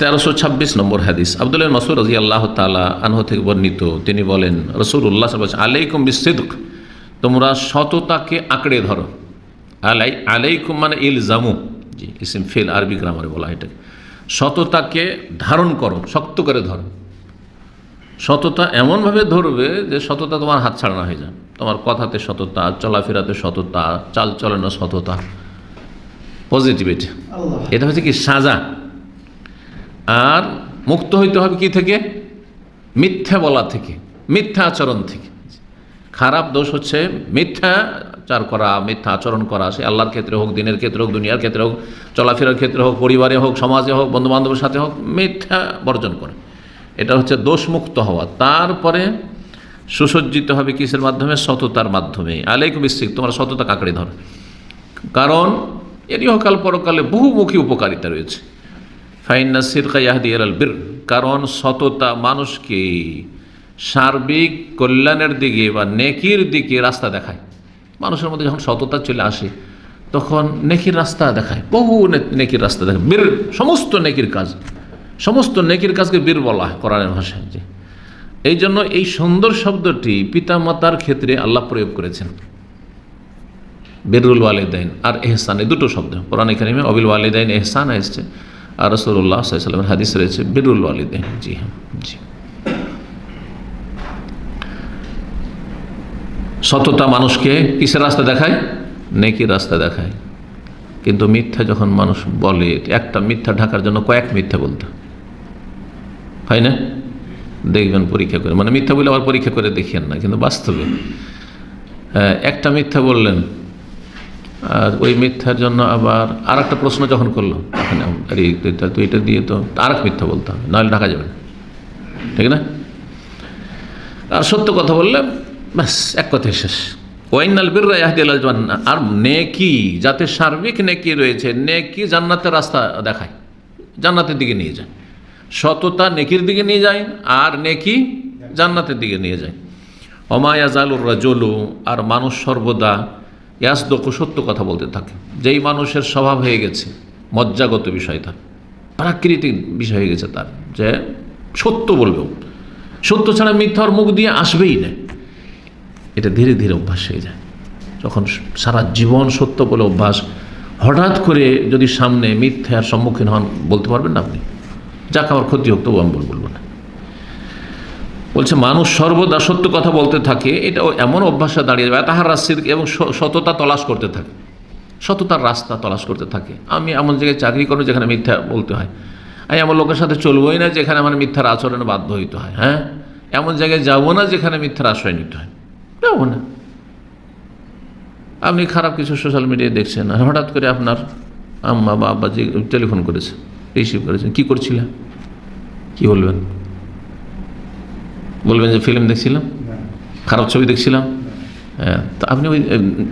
তেরোশো ছাব্বিশ নম্বর হাদিস। আব্দুল মাসুদ রাজি আল্লাহ তালা আনহ থেকে বর্ণিত। তিনি বলেন রসুল উল্লাহ আলাইকুম বিসিদ্ক তোমরা সততাকে আঁকড়ে ধরো। আলাই আলাইকুম মানে ইল জামু জি ইসিম ফিল আরবি গ্রামারে বলা এটাকে। সততাকে ধারণ করো শক্ত করে ধরো। সততা এমনভাবে ধরবে যে সততা তোমার হাত ছাড়ানো হয়ে যায়। তোমার কথাতে সততা চলাফেরাতে সততা চাল চলনে সততা। পজিটিভিটি এটা হচ্ছে কি সাজা। আর মুক্ত হইতে হবে কি থেকে? মিথ্যা বলা থেকে, মিথ্যা আচরণ থেকে। খারাপ দোষ হচ্ছে মিথ্যাচার করা, মিথ্যা আচরণ করা। সে আল্লাহর ক্ষেত্রে হোক, দিনের ক্ষেত্রে হোক, দুনিয়ার ক্ষেত্রে হোক, চলাফেরার ক্ষেত্রে হোক, পরিবারে হোক, সমাজে হোক, বন্ধুবান্ধবের সাথে হোক, মিথ্যা বর্জন করে। এটা হচ্ছে দোষমুক্ত হওয়া। তারপরে সুসজ্জিত হবে কিসের মাধ্যমে? সততার মাধ্যমে। আলাইকুম ইস্তিক তোমরা সততা কাঁকড়ে ধর? কারণ এর হকাল পরকালে বহুমুখী উপকারিতা রয়েছে। ফাইন্না সিরকা ইয়াহদি আল বীর। কারণ সততা মানুষকে সার্বিক কল্যাণের দিকে বা নেকির দিকে রাস্তা দেখায়। মানুষের মধ্যে যখন সততা চলে আসে, তখন নেকির রাস্তা দেখায়। বহু নেকির রাস্তা দেখায়। বীর, সমস্ত নেকির কাজ। সমস্ত নেকির কাজকে বীর বলা হয় কোরআনের ভাষায় যে। এই জন্য এই সুন্দর শব্দটি পিতামাতার ক্ষেত্রে আল্লাহ প্রয়োগ করেছেন। বেরুল ওয়ালিদাইন আর এহসান, এই দুটো শব্দ। কোরআন এখানে অবিল ওয়ালিদাইন, এহসান এসছে। আর রসুল্লাহ সাল্লামের হাদিস রয়েছে বেরুল ওয়ালিদাইন। জি হ্যাঁ জি। সততা মানুষকে কিসের রাস্তা দেখায়? নেকির রাস্তা দেখায়। কিন্তু মিথ্যা যখন মানুষ বলে একটা মিথ্যা ঢাকার জন্য কয়েক মিথ্যা বলতে। হয় না? দেখবেন পরীক্ষা করে। মানে মিথ্যা বলে আবার পরীক্ষা করে দেখিয়েন না কিন্তু বাস্তবে হ্যাঁ, একটা মিথ্যা বললেন ওই মিথ্যার জন্য আবার আর একটা প্রশ্ন যখন করল তখন তো এটা দিয়ে তো আর এক মিথ্যা বলতে হবে, নাহলে ঢাকা যাবে না। ঠিক না? আর সত্য কথা বললে, ব্যাস, এক কথায় শেষ। ওয়াইনাল বিররা ইয়াহদি আলাল জান্নাহ। আর নেকি, যাতে সার্বিক নেকি রয়েছে, নেকি জান্নাতের রাস্তা দেখায়, জান্নাতের দিকে নিয়ে যায়। সততা নেকির দিকে নিয়ে যায়, আর নেকি জান্নাতের দিকে নিয়ে যায়। অমায়াজালুর রাজলু, আর মানুষ সর্বদা ইয়াসদক সত্য কথা বলতে থাকে। যেই মানুষের স্বভাব হয়ে গেছে, মজ্জাগত বিষয় তার, প্রাকৃতিক বিষয় হয়ে গেছে তার, যে সত্য বলবেও সত্য ছাড়া মিথ্যার মুখ দিয়ে আসবেই না। এটা ধীরে ধীরে অভ্যাস হয়ে যায়। যখন সারা জীবন সত্য বলে অভ্যাস, হঠাৎ করে যদি সামনে মিথ্যার সম্মুখীন হন, বলতে পারবেন না আপনি? যাক, আমার ক্ষতি হোক তবু আমি বলব না। বলছে, মানুষ সর্বদা সত্য কথা বলতে থাকে এটা এমন অভ্যাসে দাঁড়িয়ে যাবে তাহার রাস্তির এবং সততা তলাশ করতে থাকে। সততার রাস্তা তলাশ করতে থাকে। আমি এমন জায়গায় চাকরি করব যেখানে মিথ্যা বলতে হয়। আমি এমন লোকের সাথে চলবোই না যেখানে আমার মিথ্যার আচরণে বাধ্য হইতে হয় হ্যাঁ? এমন জায়গায় যাব না যেখানে মিথ্যার আশ্রয় নিতে হয়। যাব না। আপনি খারাপ কিছু সোশ্যাল মিডিয়ায় দেখছেন, আর হঠাৎ করে আপনার আম্মা বা আব্বা যে, টেলিফোন করেছে রিসিভ করেছেন কী করছিলেন? কী বলবেন? বলবেন যে ফিল্ম দেখছিলাম? খারাপ ছবি দেখছিলাম? হ্যাঁ তা আপনি ওই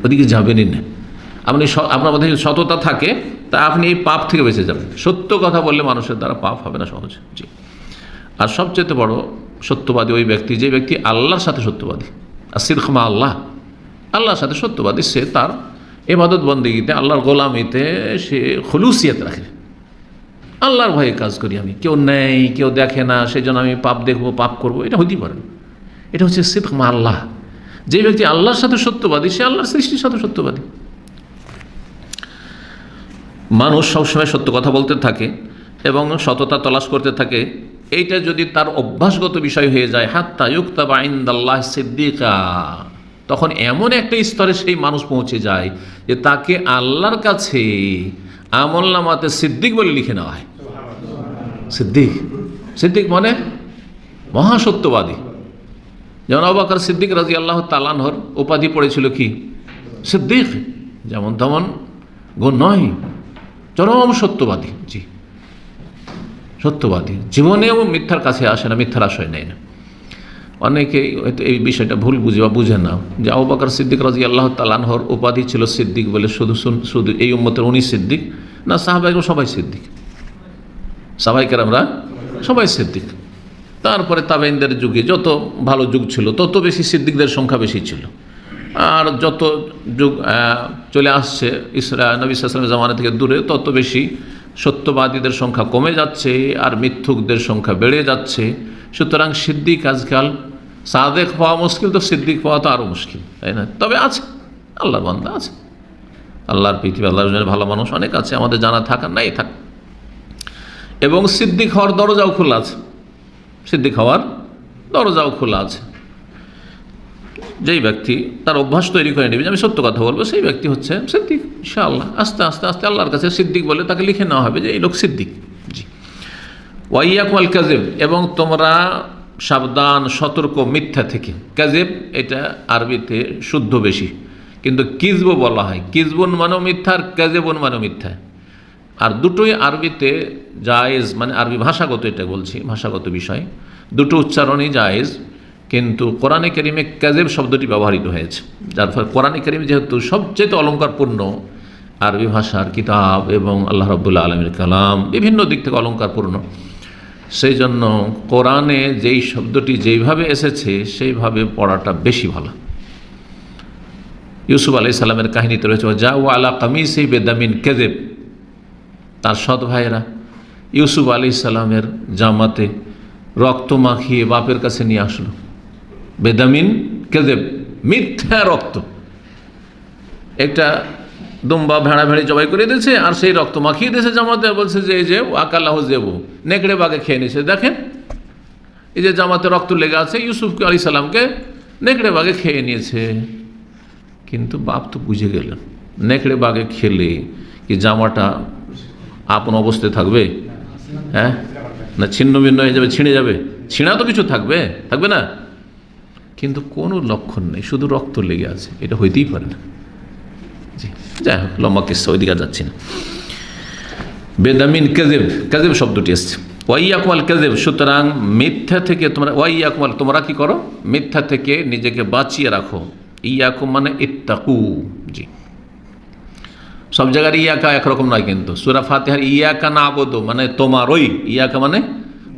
ওদিকে যাবেনই না। আপনি আপনার মধ্যে সততা থাকে, তা আপনি এই পাপ থেকে বেঁচে যাবেন। সত্য কথা বললে মানুষের দ্বারা পাপ হবে না সহজে। জি। আর সবচেয়ে বড় সত্যবাদী ওই ব্যক্তি, যে ব্যক্তি আল্লাহর সাথে সত্যবাদী। আর সিরখমা আল্লাহ। আল্লাহর সাথে সত্যবাদী, সে তার এবাদত বন্দিগিতে আল্লাহর গোলামিতে সে খলুসিয়ত রাখে। আল্লাহর ভয়ে কাজ করি আমি। কেউ নেই, কেউ দেখে না সেই জন্য আমি পাপ দেখব, পাপ করব, এটা হতেই পারে। এটা হচ্ছে সিফ মা আল্লাহ। যে ব্যক্তি আল্লাহর সাথে সত্যবাদী, সে আল্লাহর সৃষ্টির সাথে সত্যবাদী। মানুষ সবসময় সত্য কথা বলতে থাকে এবং সততা তলাশ করতে থাকে। এইটা যদি তার অভ্যাসগত বিষয় হয়ে যায়, হাত্তা ইউক্তা বা ইন্দাল্লাহ সিদ্দিকা, তখন এমন একটা স্তরে সেই মানুষ পৌঁছে যায় যে তাকে আল্লাহর কাছে আমল নামাতে সিদ্দিক বলে লিখে নেওয়া হয়। সিদ্দিক। সিদ্দিক মানে মহাসত্যবাদী। যেমন অবাকার সিদ্দিক রাজি আল্লাহ তালানহর উপাধি পড়েছিল কি? সিদ্দিক। যেমন তেমন গুণ নয়। চরম সত্যবাদী। জি। সত্যবাদী। জীবনেও মিথ্যার কাছে আসে না, মিথ্যার আশয় নেয় না। অনেকে হয়তো এই বিষয়টা ভুল বুঝে বা বুঝে না। যে আবাকার সিদ্দিক রাজি আল্লাহ তালানহর উপাধি ছিল সিদ্দিক বলে শুধু শুধু এই উম্মতের উনি সিদ্দিক, না সাহাবাইকে সবাই সিদ্দিক। সাহাবাইকার আমরা সবাই সিদ্দিক। তারপরে তাবেইনদের যুগে যত ভালো যুগ ছিল, তত বেশি সিদ্দিকদের সংখ্যা বেশি ছিল। আর যত যুগ চলে আসছে, ইসরা, নবী সালামের জামানা থেকে দূরে, তত বেশি সত্যবাদীদের সংখ্যা কমে যাচ্ছে আর মিথ্যুকদের সংখ্যা বেড়ে যাচ্ছে। সুতরাং সিদ্দিক আজকাল সাদেক পাওয়া মুশকিল তো সিদ্দিক পাওয়া তো আরও মুশকিল, তাই না? তবে আছে, আল্লাহর বান্দা আছে। আল্লাহর পৃথিবী, আল্লাহর ভালো মানুষ অনেক আছে, আমাদের জানা থাকার নাই, থাক। এবং সিদ্দিক হওয়ার দরজাও খোলা আছে। সিদ্দিক হওয়ার দরজাও খোলা আছে। যেই ব্যক্তি তার অভ্যাস তৈরি করে নেবে আমি সত্য কথা বলব, সেই ব্যক্তি হচ্ছে সিদ্দিক, ইনশাআল্লাহ। আস্তে আস্তে আস্তে আল্লাহর কাছে সিদ্দিক বলে তাকে লিখে নেওয়া হবে যে এই লোক সিদ্দিক। জি। ওয়াইয়াকুয়াল কাজেব এবং তোমরা সাবধান, সতর্ক মিথ্যা থেকে। কাজেব, এটা আরবিতে শুদ্ধ বেশি। কিন্তু কিজব বলা হয়। কিজবুন মানো মিথ্যা আর কাজেবুন মানো মিথ্যা। আর দুটোই আরবিতে জায়েজ মানে আরবি ভাষাগত এটা বলছি, ভাষাগত বিষয়। দুটো উচ্চারণই জায়েজ, কিন্তু কোরআনে কেরিমে কাজেব শব্দটি ব্যবহৃত হয়েছে। যার ফলে কোরআনে কেরিম যেহেতু সবচেয়ে অলঙ্কারপূর্ণ আরবি ভাষার কিতাব এবং আল্লাহ রব্বুল্লা আলমীর কালাম বিভিন্ন দিক থেকে অলঙ্কারপূর্ণ। সেই জন্য কোরআনে যেই শব্দটি যেইভাবে এসেছে, সেইভাবে পড়াটা বেশি ভালো। ইউসুফ আলাই সাল্লামের কাহিনীতে রয়েছে যা ও আলা কামিসে বেদামিন কেদেব। তার সৎ ভাইয়েরা, ইউসুফ আলি সাল্লামের জামাতে রক্ত মাখিয়ে বাপের কাছে নিয়ে আসলো। বেদামিন কেদেব, মিথ্যা রক্ত। একটা দুম্বা ভেড়া ভেড়ি জবাই করে দিয়েছে, আর সেই রক্ত মাখিয়ে দিয়েছে জামাতে বলছে যে এই যে আকাল্লাহ জেবু, নেকড়ে বাগে খেয়ে নিয়েছে। দেখেন, এই যে জামাতে রক্ত লেগে আছে, ইউসুফ আলি সাল্লামকে নেকড়ে বাগে খেয়ে নিয়েছে। কিন্তু বাপ তো বুঝে গেলেন, নেকড়ে বাগে খেলে কি জামাটা আপন অবস্থায় থাকবে? হ্যাঁ? না ছিন্ন ভিন্ন হয়ে যাবে, ছিঁড়ে যাবে? ছিঁড়া তো কিছু থাকবে থাকবে না? কিন্তু কোনো লক্ষণ নেই, শুধু রক্ত লেগে আছে, এটা হইতেই পারে না। যাই হোক লম্বা কিস্সা ওইদিকে আর যাচ্ছি না। বেদামিন কেজেব কেজেব শব্দটি এসছে। ওয়াইয়াকুমাল কেজেব, সুতরাং মিথ্যা থেকে তোমরা ওয়াইয়াকুমাল তোমরা কি করো? মিথ্যা থেকে নিজেকে বাঁচিয়ে রাখো। ইয়াকুম মানে ইত্তাকু, জি। সব জায়গার ইয়াকা একরকম নয় কিন্তু। সুরা ফাতেহার ইয়াকা না আবদ মানে তোমারই। ইয়াকা মানে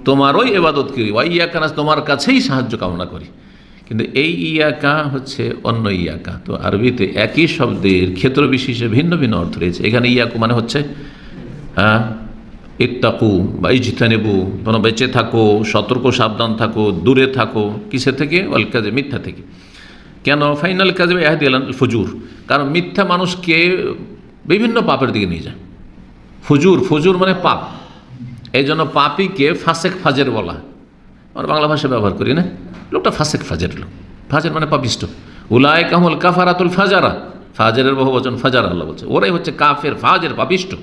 তোমারই এবাদত করি। ওয়া ইয়াকা না তোমার কাছেই সাহায্য কামনা করি। কিন্তু এই ইয়াকা হচ্ছে অন্য ইয়াকা। তো আরবিতে একই শব্দের ক্ষেত্র বিশেষে ভিন্ন ভিন্ন অর্থ রয়েছে। এখানে ইয়াকু মানে হচ্ছে হ্যাঁ ইত্তাকু বা ইজতানেবু। কোনো বেঁচে থাকো, সতর্ক, সাবধান থাকো, দূরে থাকো। কিসে থেকে? ওয়াল কাজে মিথ্যা থেকে। কেন? ফাইনাল কাজে এহাদি ফজুর। কারণ মিথ্যা মানুষকে বিভিন্ন পাপের দিকে নিয়ে যায়। ফজুর ফজুর মানে পাপ। এই জন্য পাপিকে ফাসেক ফাজের বলা আমরা বাংলা ভাষা ব্যবহার করি, না? লোকটা ফাসেক ফাজের লোক। ফাজের মানে পাপিষ্ট। উলায় কামল কাফারাতুল ফাজারা। ফাজারের বহু বচন ফাজার, আল্লাহ বলছে। ওরাই হচ্ছে কাফের, ফাজের, পাপিষ্ট।